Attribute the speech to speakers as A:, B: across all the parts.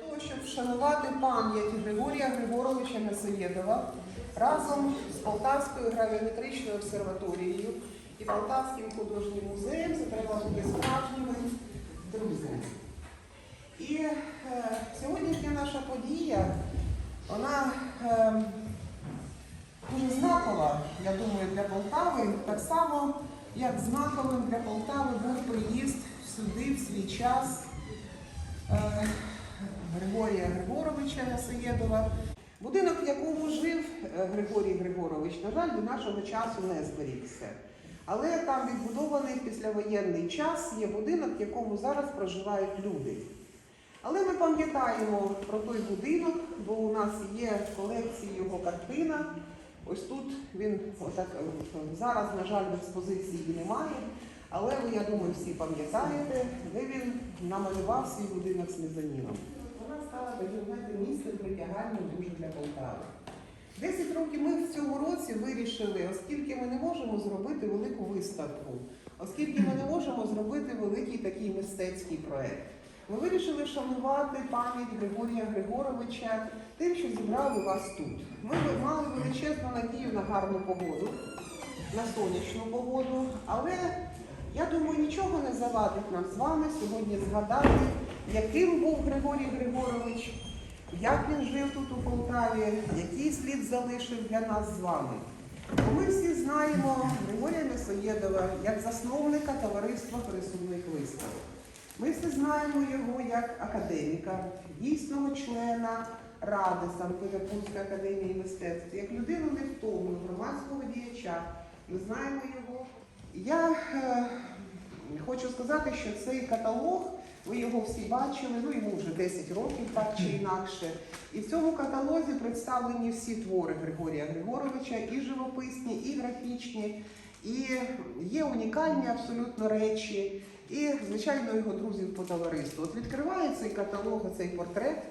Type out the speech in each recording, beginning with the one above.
A: того, щоб вшанувати пам'ять Григорія Григоровича Насоєдова разом з Полтавською гравіметричною обсерваторією і Полтавським художнім музеєм, це треба бути справжніми друзями. І е, сьогоднішня наша подія, вона е, дуже знакова, я думаю, для Полтави, так само, як знаковим для Полтави був приїзд сюди в свій час е, Григорія Григоровича Насоєдова. Будинок, в якому жив е, Григорій Григорович, на жаль, до нашого часу не зберігся. Але там відбудований післявоєнний час є будинок, в якому зараз проживають люди. Але ми пам'ятаємо про той будинок, бо у нас є в колекції його картина. Ось тут він отак е, зараз, на жаль, в експозиції немає. Але ви, я думаю, всі пам'ятаєте, де він намалював свій будинок з мезоніном. Стала таким знаєте, місцем дуже для Полтави. Десять років ми в цьому році вирішили, оскільки ми не можемо зробити велику виставку, оскільки ми не можемо зробити великий такий мистецький проект. Ми вирішили вшанувати пам'ять Григорія Григоровича тим, що зібрали вас тут. Ми мали величезну надію на гарну погоду, на сонячну погоду, але я думаю, нічого не завадить нам з вами сьогодні згадати, яким був Григорій Григорович, як він жив тут у Полтаві, який слід залишив для нас з вами. Бо ми всі знаємо Григорія Месоєдова як засновника товариства пересувних виставок. Ми всі знаємо його як академіка, дійсного члена Ради Санкт-Петербурзької академії мистецтв, як людину невтомну, громадського діяча. Ми знаємо його. Я е, хочу сказати, що цей каталог, ви його всі бачили, ну йому вже 10 років, так чи інакше. І в цьому каталозі представлені всі твори Григорія Григоровича, і живописні, і графічні, і є унікальні абсолютно речі, і, звичайно, його друзів по товариству. От відкриває цей каталог, цей портрет,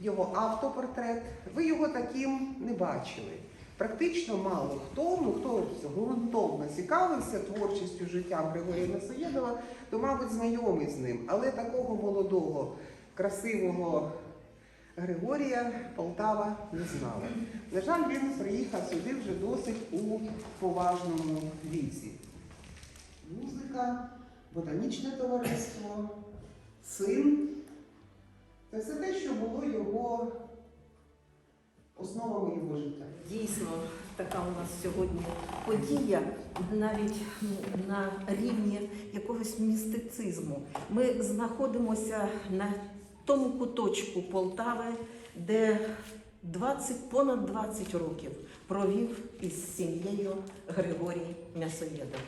A: його автопортрет. Ви його таким не бачили. Практично мало хто, ну хто ґрунтовно цікавився творчістю життя Григорія Насоєдова, то, мабуть, знайомий з ним. Але такого молодого, красивого Григорія Полтава не знала. На жаль, він приїхав сюди вже досить у поважному віці. Музика, ботанічне товариство, син. Це все те, що було його основами його життя.
B: Дійсно, така у нас сьогодні подія, навіть ну, на рівні якогось містицизму. Ми знаходимося на тому куточку Полтави, де 20, понад 20 років провів із сім'єю Григорій М'ясоєдов.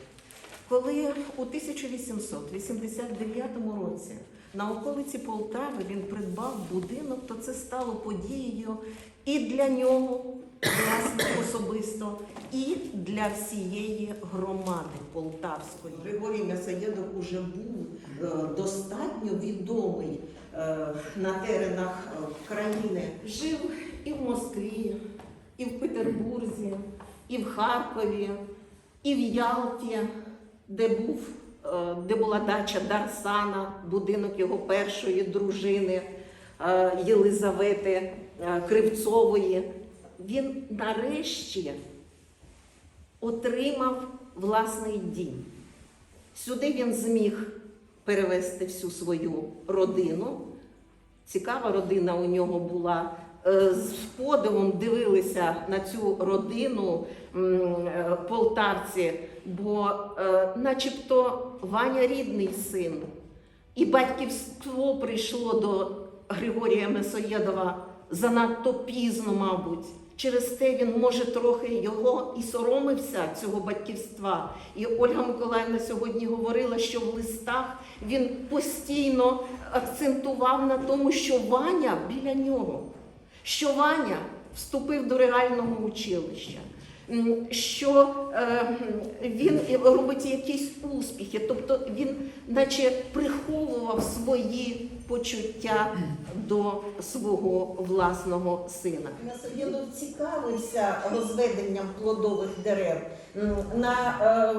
B: Коли у 1889 році на околиці Полтави він придбав будинок, то це стало подією і для нього, власне, особисто, і для всієї громади полтавської. Григорій М'ясоєдов уже був е, достатньо відомий е, на теренах е, країни. Жив і в Москві, і в Петербурзі, і в Харкові, і в Ялті, де був, де була дача Дарсана, будинок його першої дружини е, Єлизавети е, Кривцової. Він нарешті отримав власний дім. Сюди він зміг перевезти всю свою родину. Цікава родина у нього була. Е, З подивом дивилися на цю родину е, полтавці, бо е, начебто Ваня рідний син, і батьківство прийшло до Григорія Месоєдова занадто пізно, мабуть. Через те він може трохи його і соромився цього батьківства. І Ольга Миколаївна сьогодні говорила, що в листах він постійно акцентував на тому, що Ваня біля нього, що Ваня вступив до реального училища. Що е, він робить якісь успіхи, тобто він, наче приховував свої почуття до свого власного сина.
C: Насоєдов цікавився розведенням плодових дерев. На е,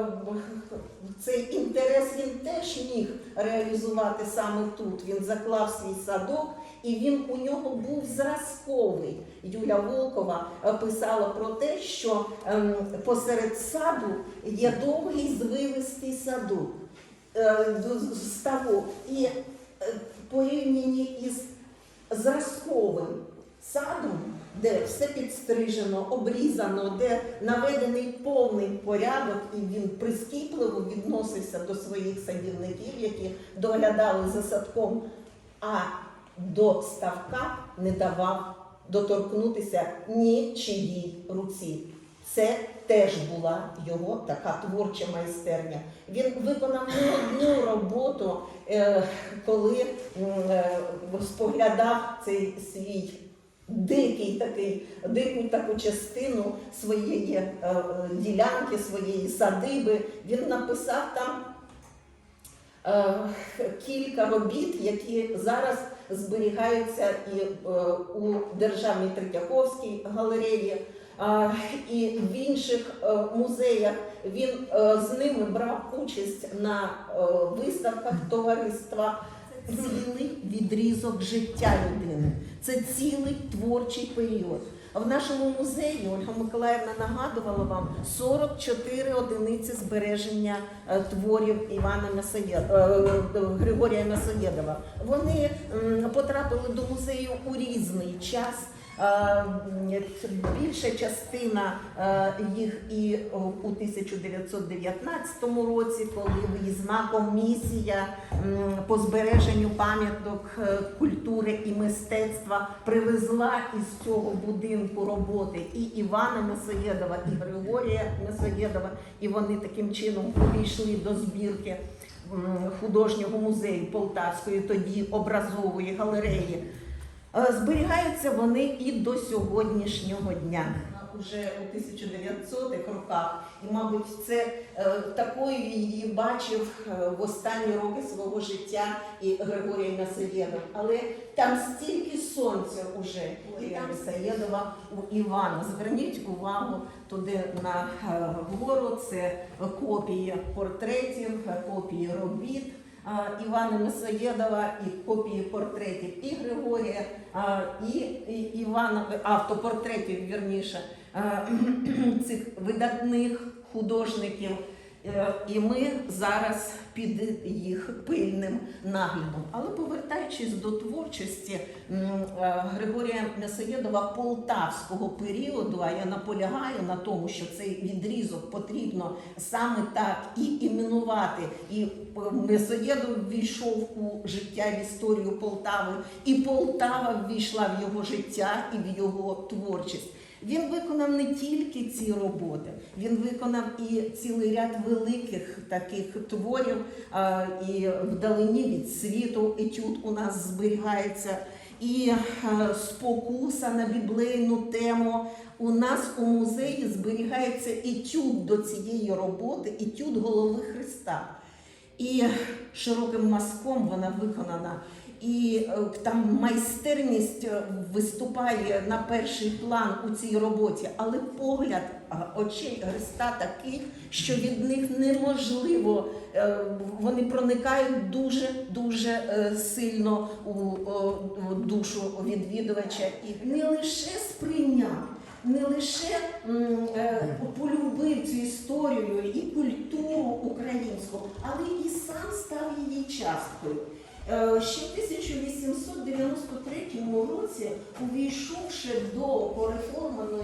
C: цей інтерес він теж міг
B: реалізувати саме тут. Він заклав свій садок, і він у нього був зразковий. Юля Волкова е, писала про те, що ем, посеред саду є довгий звивистий садок е, ставок. І е, порівняні із зразковим садом, де все підстрижено, обрізано, де наведений повний порядок, і він прискіпливо відносився до своїх садівників, які доглядали за садком, а до ставка не давав доторкнутися нічиїй руці. Це теж була його така творча майстерня. Він виконав не одну роботу, е, коли е, споглядав цей свій дикий такий, дику таку частину своєї е, ділянки, своєї садиби. Він написав там е, кілька робіт, які зараз зберігаються і е, у Державній Третьяковській галереї. І в інших музеях він з ними брав участь на виставках товариства. Цілий відрізок життя людини, це цілий творчий період. В нашому музеї Ольга Миколаївна нагадувала вам 44 одиниці збереження е, творів Івана Мясоє- е, е, Григорія Мясоєдова. Вони потрапили до музею у різний час. Е, Більша частина е, їх і у 1919 році, коли виїзна комісія по збереженню пам'яток е, культури і мистецтва привезла із цього будинку роботи і Івана Месоєдова, і Григорія Месоєдова, і вони таким чином увійшли до збірки художнього музею Полтавської, тоді образової галереї. Е, Зберігаються вони і до сьогоднішнього дня. Уже у 1900-х роках, і, мабуть, це е, такою її бачив е, в останні роки свого життя і Григорій Насаєдов. Але там стільки сонця уже і там Саєдова у Івана. Зверніть увагу туди на гору. Це копії портретів, копії робіт. Івана Мисоєдова і копії портретів і Григорія, і, і Івана автопортретів, вірніше, цих видатних художників. Е, І ми зараз під їх пильним наглядом. Але повертаючись до творчості е, Григорія Мясоєдова полтавського періоду, а я наполягаю на тому, що цей відрізок потрібно саме так і іменувати. І е, Мясоєдов ввійшов у життя в історію Полтави, і Полтава ввійшла в його життя і в його творчість. Він виконав не тільки ці роботи, він виконав і цілий ряд великих таких творів, і вдалині від світу етюд у нас зберігається, і спокуса на біблейну тему. У нас у музеї зберігається етюд до цієї роботи, етюд голови Христа. І широким мазком вона виконана. І е, там майстерність е, виступає на перший план у цій роботі, але погляд очей Христа такий, що від них неможливо, е, вони проникають дуже дуже е, сильно у, душу відвідувача і не лише сприйняв. Не лише полюбив цю історію і культуру українську, але і сам став її часткою. Е, Ще в 1893 році, увійшовши до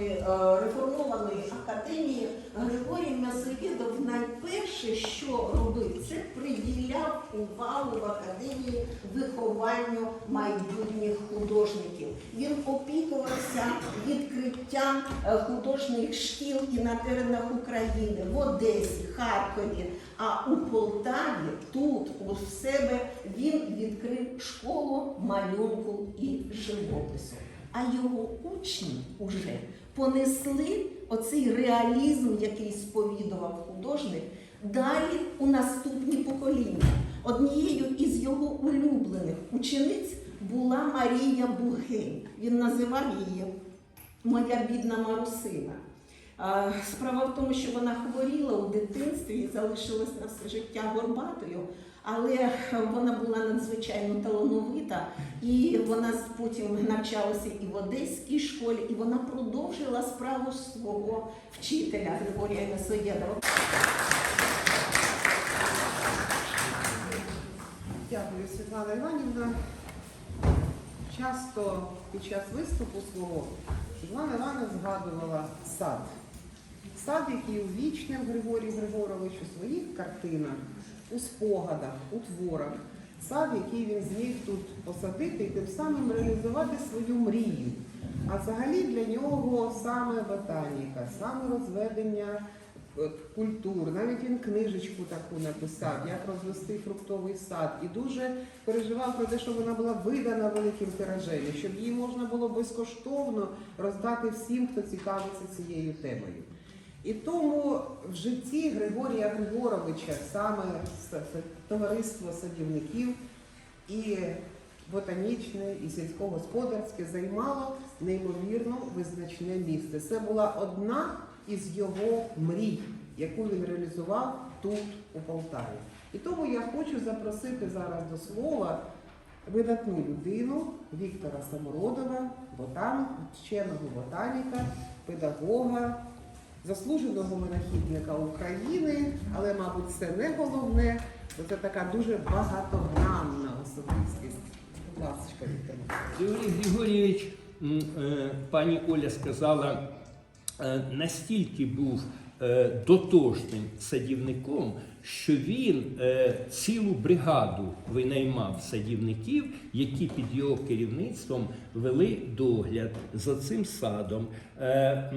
B: е, реформованої академії, Григорій Мясоєдов найперше, що робив, це приділяв увагу в академії вихованню майбутніх художників. Він опікувався відкриттям е, художніх шкіл і на теренах України в Одесі, Харкові. А у Полтаві, тут, у себе, він відкрив школу малюнку і живопису. А його учні уже понесли оцей реалізм, який сповідував художник, далі у наступні покоління. Однією із його улюблених учениць була Марія Бугень. Він називав її Моя бідна Марусина. Справа в тому, що вона хворіла у дитинстві і залишилась на все життя горбатою.
D: Але вона була надзвичайно талановита, і вона потім навчалася і в Одеській школі, і вона продовжила справу свого вчителя Григорія Несоєдова.
A: Дякую, Світлана Іванівна. Часто під час виступу свого Світлана Іванівна згадувала сад. Сад, який увічнив Григорій Григорович у своїх картинах, у спогадах, у творах. Сад, який він зміг тут посадити і тим самим реалізувати свою мрію. А взагалі для нього саме ботаніка, саме розведення е, культур. Навіть він книжечку таку написав, як розвести фруктовий сад. І дуже переживав про те, щоб вона була видана великим тиражем, щоб її можна було безкоштовно роздати всім, хто цікавиться цією темою. І тому в житті Григорія Григоровича саме товариство садівників і ботанічне, і сільськогосподарське займало неймовірно визначне місце. Це була одна із його мрій, яку він реалізував тут, у Полтаві. І тому я хочу запросити зараз до слова видатну людину Віктора Самородова, ботан, вченого ботаніка, педагога, заслуженого винахідника України, але, мабуть, це не головне, бо це така дуже багатогранна особистість. Будь ласка.
E: Григорій Григорійович, е, пані Оля сказала, е, настільки був дотошним садівником, що він е, цілу бригаду винаймав садівників, які під його керівництвом вели догляд за цим садом. Е,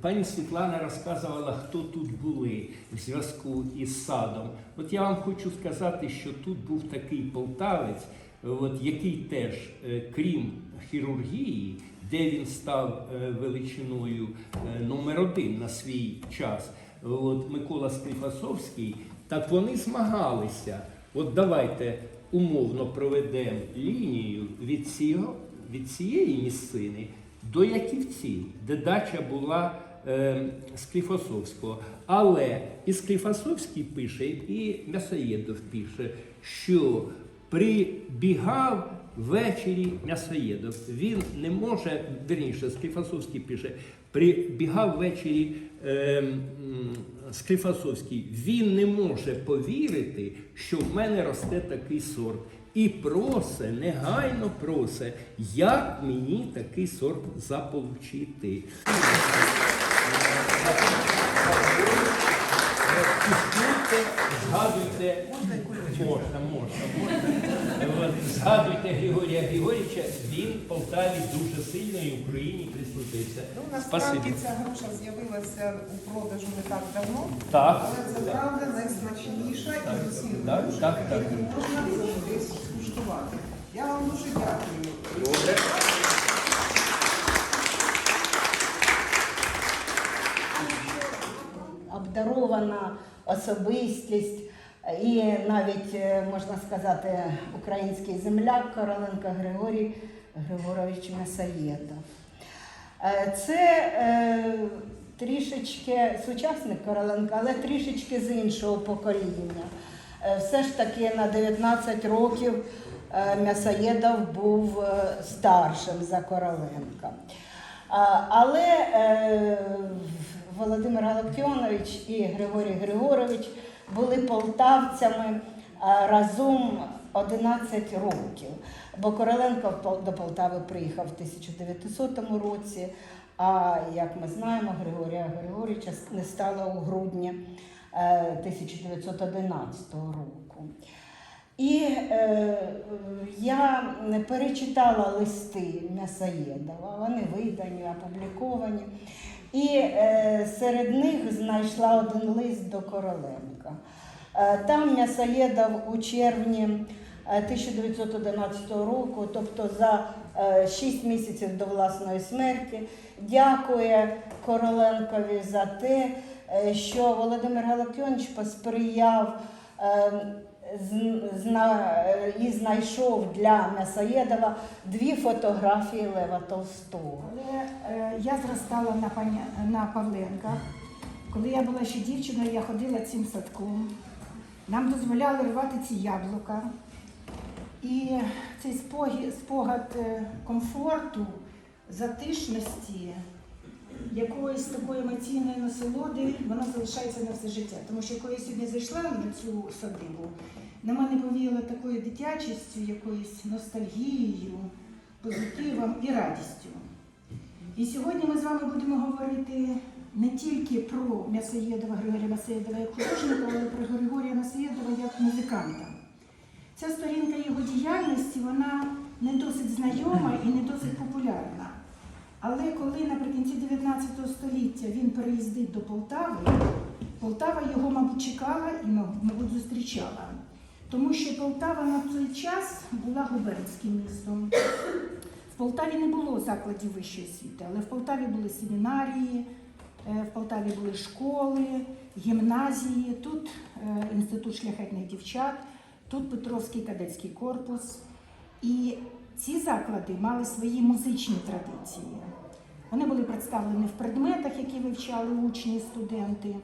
E: Пані Світлана розказувала, хто тут були в зв'язку із садом. От я вам хочу сказати, що тут був такий полтавець, от, який теж, е, крім хірургії, де він став е, величиною е, номер один на свій час, от Микола Склифасовський, так вони змагалися. От давайте умовно проведемо лінію від, цього, від цієї місцини до Яківців, де дача була е, Склифосовського. Але і Склифосовський пише, і М'ясоєдов пише, що прибігав ввечері М'ясоєдов. Він не може, верніше, Склифосовський пише, прибігав ввечері е, м, Він не може повірити, що в мене росте такий сорт. І просе, негайно просе, як мені такий сорт заполучити. Згадуйте, можна, можна, можна. Згадуйте Григорія Григорійовича, він в Полтаві дуже сильно і в Україні присутився.
A: Ну, насправді ця груша з'явилася у продажу не так давно,
E: Так,
A: але це правда найсмачніша із усіх
E: так,
A: груш,
E: так, так.
A: які можна завжди скуштувати. Я вам дуже дякую.
E: Добре.
D: обдарована особистість і навіть е, можна сказати український земляк Короленко Григорій Григорович Месаєдов. Е, Це е, трішечки сучасник Короленка, але трішечки з іншого покоління. Е, Все ж таки на 19 років М'ясоєдов був старшим за Короленка. Але е, Володимир Галактіонович і Григорій Григорович були полтавцями разом 11 років. Бо Короленко до Полтави приїхав в 1900 році, а як ми знаємо, Григорія Григорича не стало у грудні е, 1911 року. І е, я перечитала листи М'ясоєдова, вони видані, опубліковані. І е, серед них знайшла один лист до Короленка. Е, там М'ясоєдов у червні е, 1911 року, тобто за е, 6 місяців до власної смерті, дякує Короленкові за те, е, що Володимир Галактіонович посприяв е, е, і знайшов для М'ясоєдова дві фотографії Лева Толстого.
F: Але е, я зростала на, пані, на Павленка. Коли я була ще дівчиною, я ходила цим садком. нам дозволяли рвати ці яблука. І цей спогад е, комфорту, затишності, якоїсь такої емоційної насолоди, вона залишається на все життя. Тому що коли я сьогодні зайшла на цю садибу, на мене повіяло такою дитячістю, якоюсь ностальгією, позитивом і радістю. І сьогодні ми з вами будемо говорити не тільки про М'ясоєдова Григорія Масоєдова як художника, але й про Григорія Масоєдова як музиканта. Ця сторінка його діяльності вона не досить знайома і не досить популярна. Але коли наприкінці 19 століття він переїздить до Полтави, Полтава його, мабуть, чекала і, мабуть, зустрічала. Тому що Полтава на той час була губернським містом. В Полтаві не було закладів вищої освіти, але в Полтаві були семінарії, е, в Полтаві були школи, гімназії, тут е, інститут шляхетних дівчат, тут Петровський кадетський корпус. І ці заклади мали свої музичні традиції. Вони були представлені в предметах, які вивчали учні студенти.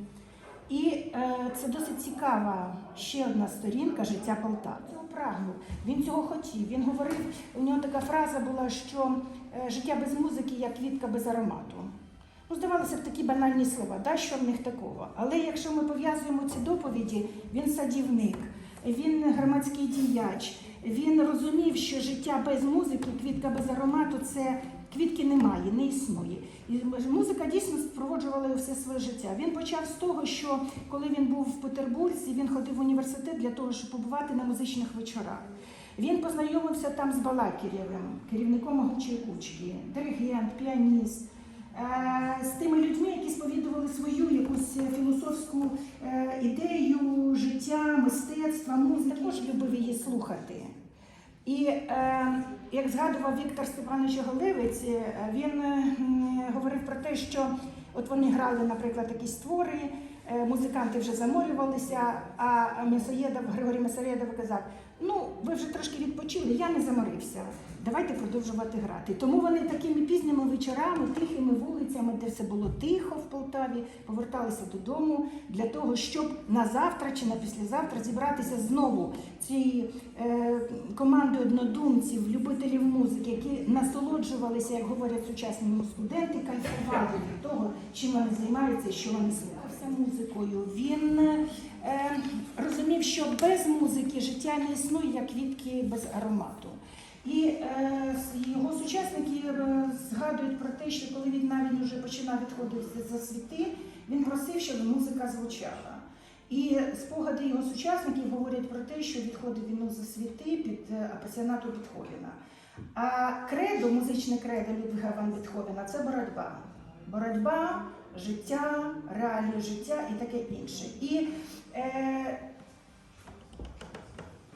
F: І е, це досить цікава ще одна сторінка життя Полтави. Цього прагнув, він цього хотів. Він говорив, у нього така фраза була, що е, життя без музики як квітка без аромату. Ну, здавалося б, такі банальні слова, да, що в них такого. Але якщо ми пов'язуємо ці доповіді, він садівник, він громадський діяч, він розумів, що життя без музики, квітка без аромату це квітки немає, не існує. І музика дійсно впроваджувала його все своє життя. Він почав з того, що коли він був в Петербурзі, він ходив в університет для того, щоб побувати на музичних вечорах. Він познайомився там з Балакірєвим, керівником могучої кучки, диригент, піаніст. Е, З тими людьми, які сповідували свою якусь філософську е, ідею життя, мистецтва, музики. Також любив її слухати. І е, як згадував Віктор Степанович Голевець, е, він е, говорив про те, що от вони грали, наприклад, якісь твори, е, музиканти вже заморювалися, а Месоєдов, Григорій Месоєдов казав: ну, ви вже трошки відпочили, я не заморився. Давайте продовжувати грати. Тому вони такими пізніми вечорами, тихими вулицями, де все було тихо в Полтаві, поверталися додому для того, щоб на завтра чи на післязавтра зібратися знову цією е, командою однодумців, любителів музики, які насолоджувалися, як говорять сучасні студенти, кайфували від того, чим вони займаються і що вони слухався музикою. Він е, розумів, що без музики життя не існує, як квітки без аромату. І е, його сучасники е, згадують про те, що коли він навіть вже починав відходити за світи, він просив, щоб музика звучала. І спогади його сучасників говорять про те, що відходив він за світи під е, апасіонату Бетховена. А кредо, музичне кредо Людвига Ван Бетховена це боротьба. Боротьба, життя, реалії життя і таке інше. І е,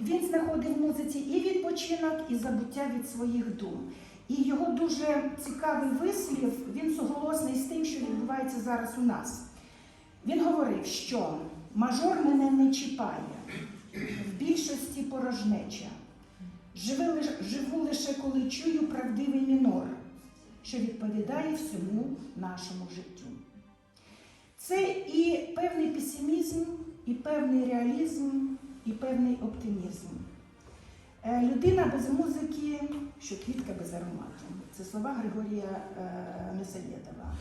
F: він знаходив в музиці і відпочинок, і забуття від своїх дум. І його дуже цікавий вислів, він суголосний з тим, що відбувається зараз у нас. Він говорив, що мажор мене не чіпає, в більшості порожнеча. Живу лише коли чую правдивий мінор, що відповідає всьому нашому життю. Це і певний песимізм, і певний реалізм, і певний оптимізм. Е, Людина без музики, що квітка без аромату. Це слова Григорія е, Месоєдова.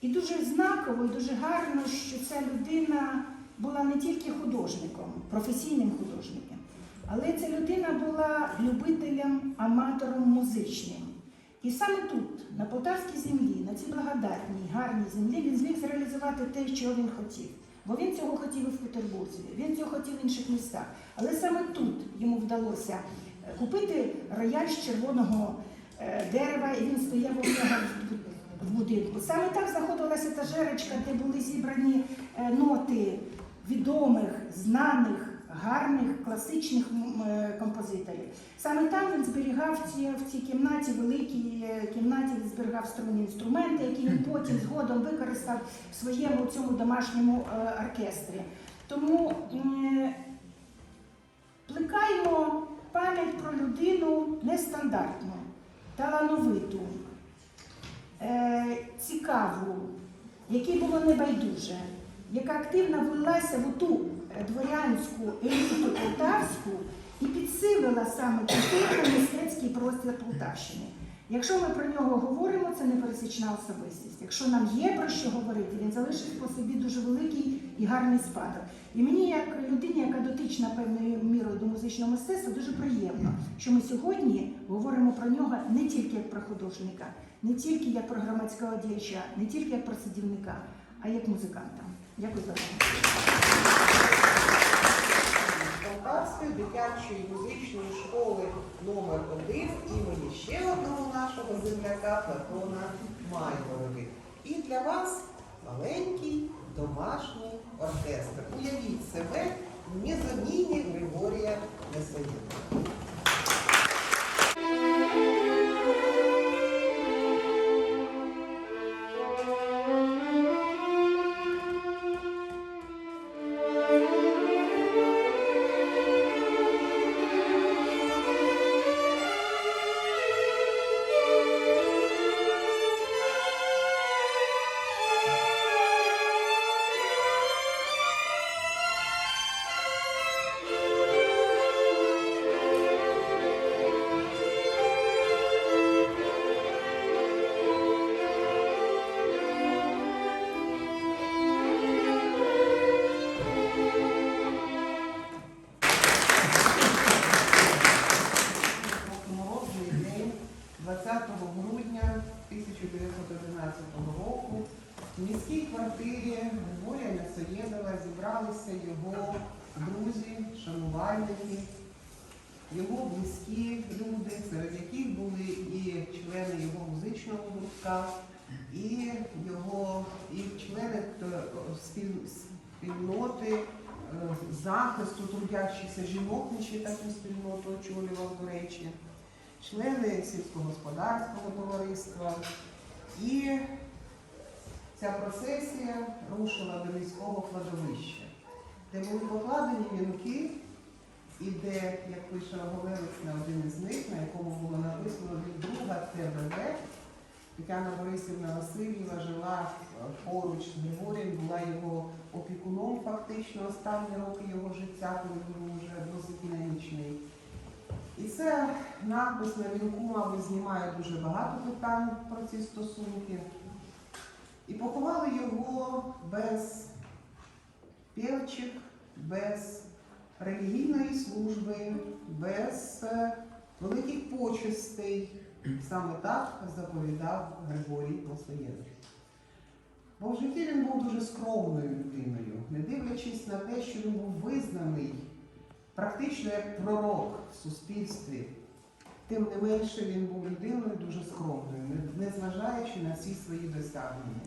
F: І дуже знаково, і дуже гарно, що ця людина була не тільки художником, професійним художником, але ця людина була любителем, аматором музичним. І саме тут, на полтавській землі, на цій благодатній, гарній землі, він зміг зреалізувати те, чого він хотів. Бо він цього хотів і в Петербурзі, він цього хотів в інших містах. Але саме тут йому вдалося е, купити рояль з червоного е, дерева, і він стояв у нього в- будинку. Саме так знаходилася та жеречка, де були зібрані е, ноти відомих, знаних, гарних, класичних е, композиторів. Саме там він зберігав ці, в цій кімнаті, великій е, кімнаті, він зберігав струнні інструменти, які він потім згодом використав в своєму цьому домашньому е, оркестрі. Тому плекаємо пам'ять про людину нестандартну, талановиту, цікаву, якій було небайдуже, яка активно влилася в ту дворянську еліту полтавську і підсилила саме культурно-мистецький простір Полтавщини. Якщо ми про нього говоримо, це не пересічна особистість. Якщо нам є про що говорити, він залишив по собі дуже великий і гарний спадок. І мені, як людині, яка дотична певною мірою до музичного мистецтва, дуже приємно, що ми сьогодні говоримо про нього не тільки як про художника, не тільки як про громадського діяча, не тільки як про садівника, а як музиканта. Дякую за увагу.
A: Полтавської дитячої музичної школи номер 1 імені ще одного нашого земляка Платона Майгорови. І для вас маленький домашній оркестр. Уявіть себе в мезоніні Григорія Несоєва. Квартирі Григорія зібралися його друзі, шанувальники, його близькі люди, серед яких були і члени його музичного гуртка, і його і члени е, спільноти е, захисту трудящихся жінок, ще таку спільноту очолював, до речі, члени сільськогосподарського товариства. І ця процесія рушила до міського кладовища, де були покладені вінки, і де, як пише Оголевець на один із них, на якому було написано від друга ТБВ, Тетяна Борисівна Васильєва жила поруч з Григорієм, була його опікуном фактично останні роки його життя, коли був вже досить динамічний. І це надпис на вінку, мабуть, знімає дуже багато питань про ці стосунки. Поховали його без півчих, без релігійної служби, без е, великих почестей. Саме так заповідав Григорій Мосоєвич. Бо в житті він був дуже скромною людиною, не дивлячись на те, що він був визнаний практично як пророк в суспільстві. Тим не менше він був людиною дуже скромною, не- незважаючи на всі свої досягнення.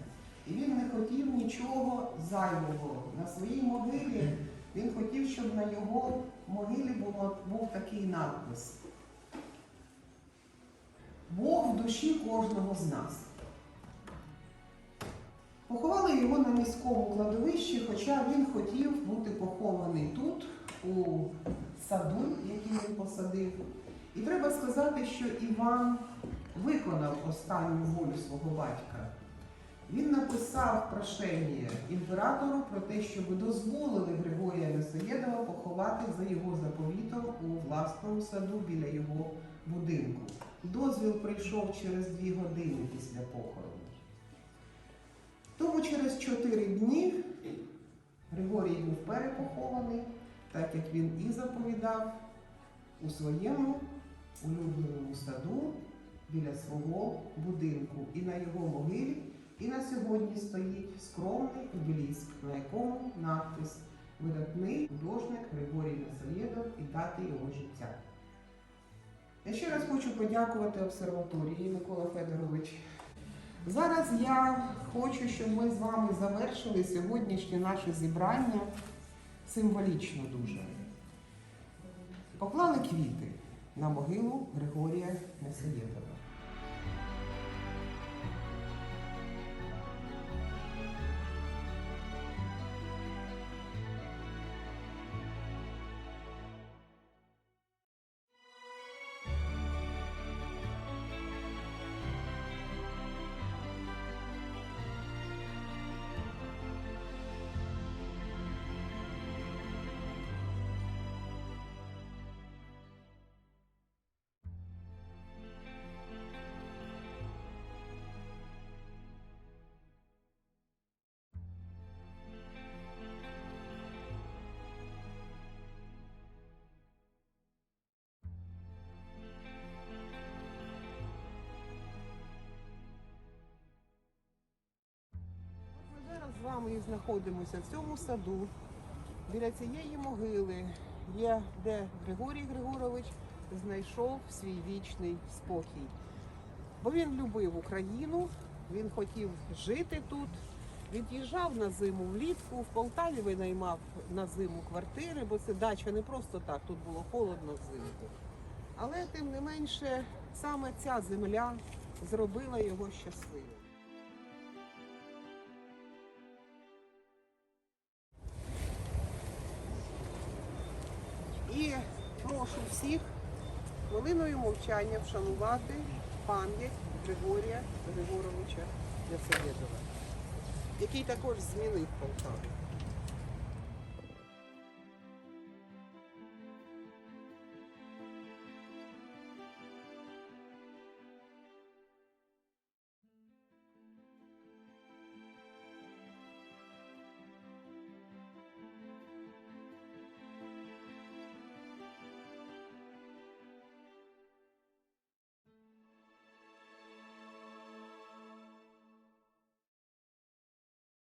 A: І він не хотів нічого зайвого. На своїй могилі він хотів, щоб на його могилі було, був такий надпис. Бог в душі кожного з нас. Поховали його на міському кладовищі, хоча він хотів бути похований тут, у саду, який він посадив. І треба сказати, що Іван виконав останню волю свого батька. Він написав прошення імператору про те, щоб дозволили Григорія Несоєдова поховати за його заповітом у власному саду біля його будинку. Дозвіл прийшов через дві години після похорону. Тому через чотири дні Григорій був перепохований, так як він і заповідав у своєму улюбленому саду біля свого будинку. І на його могилі, і на сьогодні стоїть скромний обеліск, на якому надпис видатний художник Григорій Насоєдов і дати його життя. Я ще раз хочу подякувати обсерваторії Микола Федорович. Зараз я хочу, щоб ми з вами завершили сьогоднішнє наше зібрання символічно дуже. Поклали квіти на могилу Григорія Несоєдова. вами знаходимося в цьому саду. Біля цієї могили є, де Григорій Григорович знайшов свій вічний спокій. Бо він любив Україну, він хотів жити тут. Від'їжджав на зиму влітку, в Полтаві винаймав на зиму квартири, бо це дача не просто так, тут було холодно взимку. Але тим не менше, саме ця земля зробила його щасливим. І прошу всіх хвилиною мовчання вшанувати пам'ять Григорія Григоровича Яцевєдова, який також змінив Полтаву.